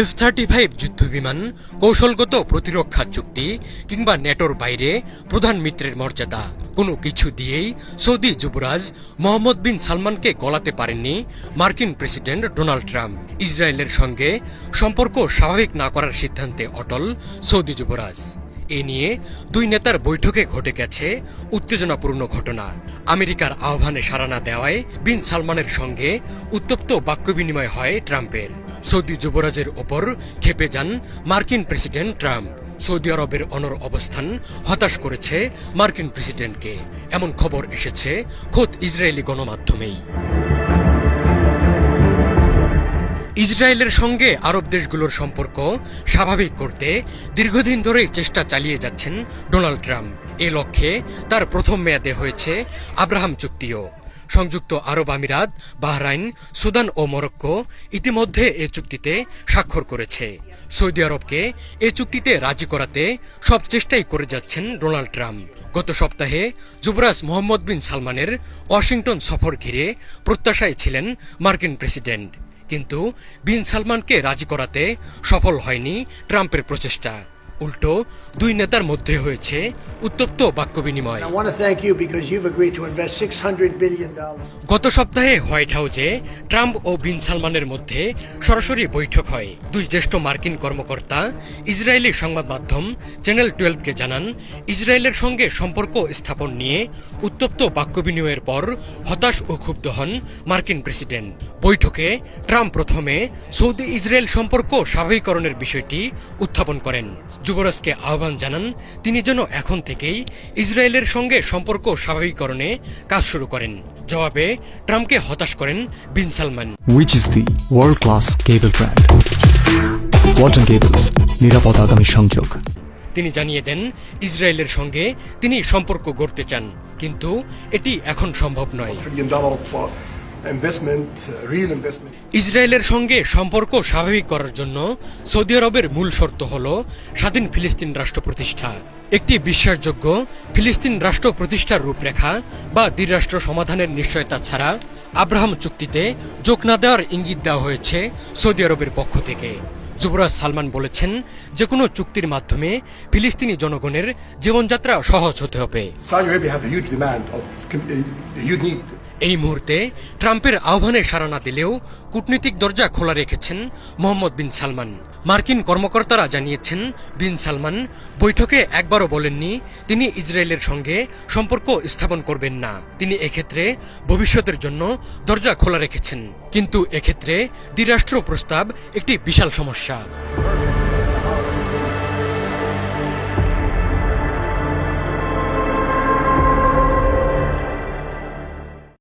F thirty five যুদ্ধবিমান, কৌশলগত প্রতিরক্ষা চুক্তি কিংবা নেটোর বাইরে প্রধান মিত্রের মর্যাদা। কোনো কিছু দিয়েই সৌদি যুবরাজ মোহাম্মদ বিন সালমানকে গলাতে পারেননি মার্কিন প্রেসিডেন্ট ডোনাল্ড ট্রাম্প। ইসরায়েলের সঙ্গে সম্পর্ক স্বাভাবিক না করার সিদ্ধান্তে অটল সৌদি যুবরাজ। এ নিয়ে দুই নেতার বৈঠকে ঘটে গেছে উত্তেজনাপূর্ণ ঘটনা। আমেরিকার আহ্বানে সাড়া না দেওয়ায় বিন সালমানের সঙ্গে উত্তপ্ত বাক্য বিনিময় হয় ট্রাম্পের। সৌদি যুবরাজের ওপর খেপে যান মার্কিন প্রেসিডেন্ট ট্রাম্প। সৌদি আরবের অনর অবস্থান হতাশ করেছে মার্কিন প্রেসিডেন্টকে। এমন খবর এসেছে খোদ ইসরায়েলি গণমাধ্যমেই। ইসরায়েলের সঙ্গে আরব দেশগুলোর সম্পর্ক স্বাভাবিক করতে দীর্ঘদিন ধরেই চেষ্টা চালিয়ে যাচ্ছেন ডোনাল্ড ট্রাম্প। এ লক্ষ্যে তার প্রথম মেয়াদে হয়েছে আব্রাহাম চুক্তিও। সংযুক্ত আরব আমিরাত, বাহরাইন, সুদান ও মরক্কো ইতিমধ্যে এ চুক্তিতে স্বাক্ষর করেছে। সৌদি আরবকে এ চুক্তিতে রাজি করাতে সব চেষ্টাই করে যাচ্ছেন ডোনাল্ড ট্রাম্প। গত সপ্তাহে যুবরাজ মোহাম্মদ বিন সালমানের ওয়াশিংটন সফর ঘিরে প্রত্যাশায় ছিলেন মার্কিন প্রেসিডেন্ট। কিন্তু বিন সালমানকে রাজি করাতে সফল হয়নি ট্রাম্পের প্রচেষ্টা। উল্টো দুই নেতার মধ্যে হয়েছে উত্তপ্ত বাক্য বিনিময় I want to thank you because you've agreed to invest $600 billion. গত সপ্তাহে হোয়াইট হাউসে ট্রাম্প ও বিন সালমানের মধ্যে সরাসরি বৈঠক হয়। দুই জ্যেষ্ঠ মার্কিন কর্মকর্তা ইসরায়েলি সংবাদ মাধ্যম চ্যানেল টুয়েলভকে জানান ইসরায়েলের সঙ্গে সম্পর্ক স্থাপন নিয়ে উত্তপ্ত বাক্য বিনিময়ের পর হতাশ ও ক্ষুব্ধ হন মার্কিন প্রেসিডেন্ট। বৈঠকে ট্রাম্প প্রথমে সৌদি ইসরায়েল সম্পর্ক স্বাভাবিকরণের বিষয়টি উত্থাপন করেন। যুবরাজকে আহ্বান জানান তিনি যেন এখন থেকেই ইসরায়েলের সঙ্গে সম্পর্ক স্বাভাবিকরণে কাজ শুরু করেন। জবাবে ট্রাম্পকে হতাশ করেন bin Salman. Which is the world class cable brand. Walton Cables, নিরাপদ আগামী সংযোগ। তিনি জানিয়ে দেন ইসরায়েলের সঙ্গে তিনি সম্পর্ক গড়তে চান কিন্তু এটি এখন সম্ভব নয়। Uh. ইসরায়েলের সঙ্গে সম্পর্ক স্বাভাবিক করার জন্য সৌদি আরবের মূল শর্ত হল স্বাধীন ফিলিস্তিন রাষ্ট্র প্রতিষ্ঠা। একটি বিশ্বাসযোগ্য ফিলিস্তিন রাষ্ট্র প্রতিষ্ঠার রূপরেখা বা দ্বিরাষ্ট্র সমাধানের নিশ্চয়তা ছাড়া আব্রাহাম চুক্তিতে যোগ না দেওয়ার ইঙ্গিত দেওয়া হয়েছে সৌদি আরবের পক্ষ থেকে। যুবরাজ সালমান বলেছেন যে কোনো চুক্তির মাধ্যমে ফিলিস্তিনি জনগণের জীবনযাত্রা সহজ হতে হবে। এই মুহূর্তে ট্রাম্পের আহ্বানে সাড়া না দিলেও কূটনীতিক দরজা খোলা রেখেছেন মোহাম্মদ বিন সালমান। মার্কিন কর্মকর্তারা জানিয়েছেন, বিন সালমান বৈঠকে একবারও বলেননি, তিনি ইসরায়েলের সঙ্গে সম্পর্ক স্থাপন করবেন না। তিনি এক্ষেত্রে ভবিষ্যতের জন্য দরজা খোলা রেখেছেন। কিন্তু এক্ষেত্রে দ্বিরাষ্ট্র প্রস্তাব একটি বিশাল সমস্যা।